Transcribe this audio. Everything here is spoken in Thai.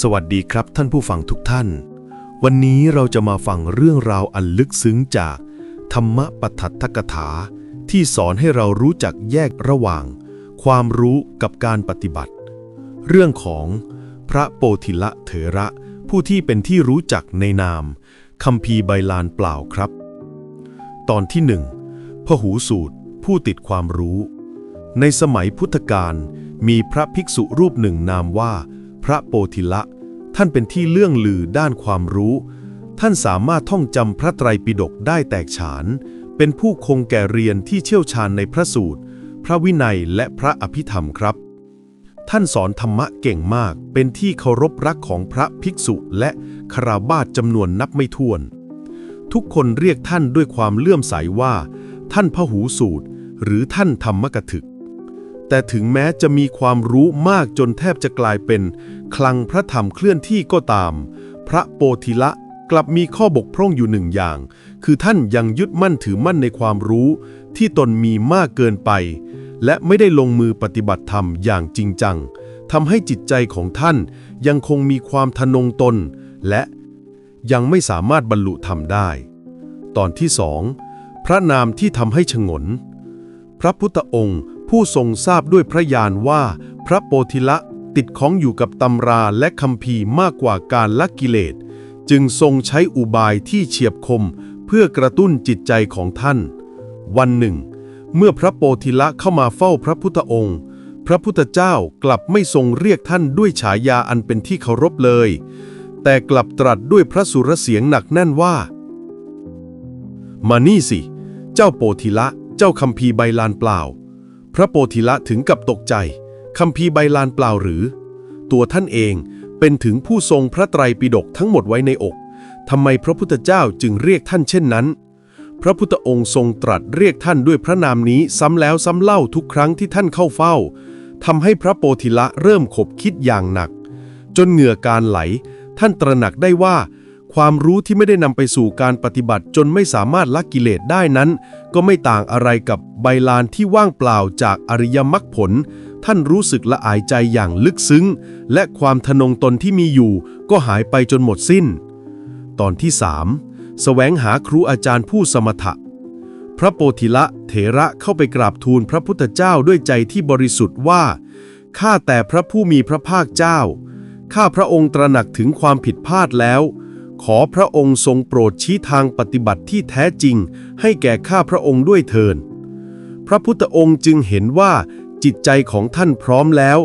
สวัสดีครับท่านผู้ฟังทุกท่าน วันนี้เราจะมาฟังเรื่องราวอันลึกซึ้งจาก ธรรมปทัทถกถา ที่สอนให้เรารู้จักแยกระหว่าง ความรู้กับการปฏิบัติ เรื่องของพระโปธิละเถระ ผู้ที่เป็นที่รู้จักในนามคัมภีใบลานเปล่าครับ ตอนที่หนึ่งพหูสูตร ผู้ติดความรู้ ในสมัยพุทธกาลมีพระภิกษุรูปหนึ่งนามว่า พระโปธิละ ท่านเป็นที่เลื่องลือด้านความรู้ ท่านสามารถท่องจำพระไตรปิฎกได้แตกฉาน เป็นผู้คงแก่เรียนที่เชี่ยวชาญในพระสูตร พระวินัยและพระอภิธรรมครับ ท่านสอนธรรมะเก่งมาก เป็นที่เคารพรักของพระภิกษุและคาราวาสจำนวนนับไม่ถ้วน ทุกคนเรียกท่านด้วยความเลื่อมใสว่า ท่านพหูสูตร หรือท่านธรรมกถึก แต่ถึงแม้จะมีความรู้มากจนแทบจะกลายเป็น คลังพระธรรมเคลื่อนที่ก็ตาม พระโปธิละกลับมีข้อบกพร่องอยู่หนึ่งอย่าง คือท่านยังยึดมั่นถือมั่นในความรู้ ที่ตนมีมากเกินไป และไม่ได้ลงมือปฏิบัติธรรมอย่างจริงจังทำให้จิตใจของท่านยังคงมีความทะนงตน และยังไม่สามารถบรรลุธรรมได้ ตอนที่สองพระนามที่ทำให้ฉงน พระพุทธองค์ ผู้ทรงทราบด้วยพระญาณว่า พระโปธิละติดของอยู่กับตำราและคำพีมากกว่าการละกิเลส จึงทรงใช้อุบายที่เฉียบคมเพื่อกระตุ้นจิตใจของท่าน วันหนึ่ง เมื่อพระโปธิละเข้ามาเฝ้าพระพุทธองค์ พระพุทธเจ้ากลับไม่ทรงเรียกท่านด้วยฉายาอันเป็นที่เคารพเลย แต่กลับตรัสด้วยพระสุรเสียงหนักแน่นว่า มานี่สิ เจ้าโปธิละ เจ้าคัมภีใบลานเปล่า พระโปธิละถึงกับตกใจคัมภีใบลานเปล่าหรือ ตัวท่านเองเป็นถึงผู้ทรงพระไตรปิฎกทั้งหมดไว้ในอกทำไมพระพุทธเจ้าจึงเรียกท่านเช่นนั้น พระพุทธองค์ทรงตรัสเรียกท่านด้วยพระนามนี้ซ้ำแล้วซ้ำเล่าทุกครั้งที่ท่านเข้าเฝ้าทำให้พระโปธิละเริ่มขบคิดอย่างหนัก จนเหงื่อการไหล ท่านตระหนักได้ว่า ความรู้ที่ไม่ได้นำไปสู่การปฏิบัติจนไม่สามารถละกิเลสได้นั้น ก็ไม่ต่างอะไรกับใบลานที่ว่างเปล่าจากอริยมรรคผล ท่านรู้สึกละอายใจอย่างลึกซึ้ง และความทะนงตนที่มีอยู่ ก็หายไปจนหมดสิ้น ตอนที่สามแสวงหาครูอาจารย์ผู้สมถะ พระโปธิละเถระเข้าไปกราบทูลพระพุทธเจ้าด้วยใจที่บริสุทธิ์ว่าข้าแต่พระผู้มีพระภาคเจ้าข้าพระองค์ตระหนักถึงความผิดพลาดแล้ว ขอพระองค์ทรงโปรดชี้ทางปฏิบัติที่แท้จริง ให้แก่ข้าพระองค์ด้วยเถิดพระพุทธองค์จึงเห็นว่าจิตใจของท่านพร้อมแล้ว